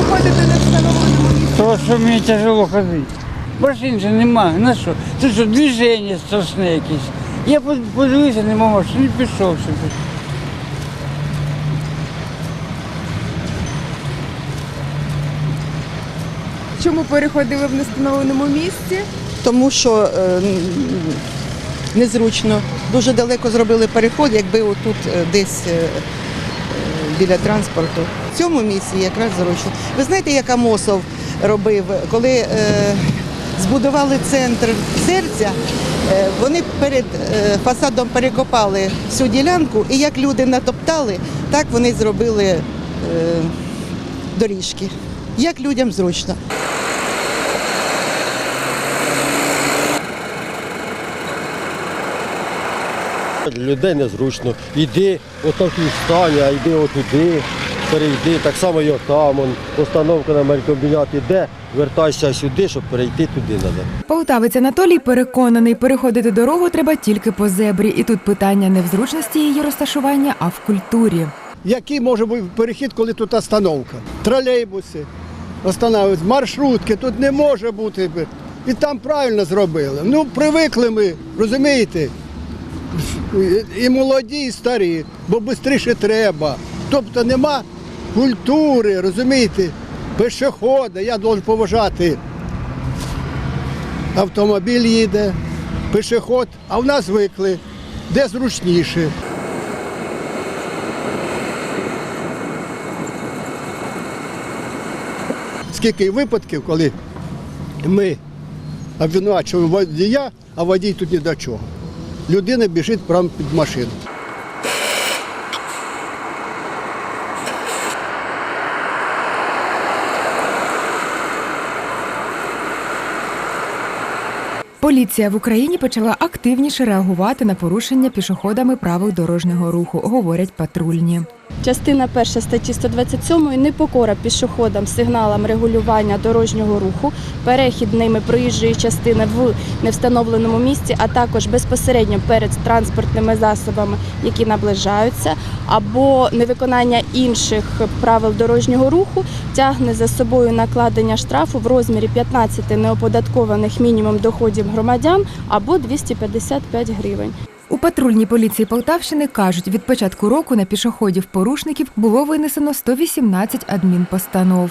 ходите на встановленому місці? То, що мені тяжело ходити. Машин же нема. На що? Це що, движення страшне якесь. Я под- подивився, нема машин, і пішов собі. Чому переходили в нестановленому місці? тому що е, незручно. Дуже далеко зробили переход, якби отут е, десь е, біля транспорту. В цьому місці якраз зручно. Ви знаєте, як Амосов робив, коли е, збудували центр серця, е, вони перед е, фасадом перекопали всю ділянку, і як люди натоптали, так вони зробили е, доріжки. Як людям зручно. Людей незручно. Іди отак і встань, а йди отуди, перейди. Так само і отам. он, Постановка на мелькомбінат іде, вертайся сюди, щоб перейти туди треба. Полтавець Анатолій переконаний, переходити дорогу треба тільки по зебрі. І тут питання не в зручності її розташування, а в культурі. Який може бути перехід, коли тут остановка? Тролейбуси останавливаються, маршрутки, тут не може бути. І там правильно зробили. Ну, привикли ми, розумієте? І молоді, і старі, бо швидше треба. Тобто нема культури, розумієте, пешехода, я должен поважати. Автомобіль їде, пешеход, а в нас звикли, де зручніше. скільки випадків, коли ми обвинувачуємо водія, а водій тут ні до чого. Людина біжить прямо під машину. Поліція в Україні почала активніше реагувати на порушення пішоходами правил дорожнього руху, говорять патрульні. Частина перша статті 127 непокора пішоходам сигналам регулювання дорожнього руху, перехід ними проїжджої частини в невстановленому місці, а також безпосередньо перед транспортними засобами, які наближаються, або невиконання інших правил дорожнього руху тягне за собою накладення штрафу в розмірі 15 неоподаткованих мінімум доходів громадян або 255 гривень. У патрульній поліції Полтавщини кажуть, від початку року на пішоходів-порушників було винесено 118 адмінпостанов.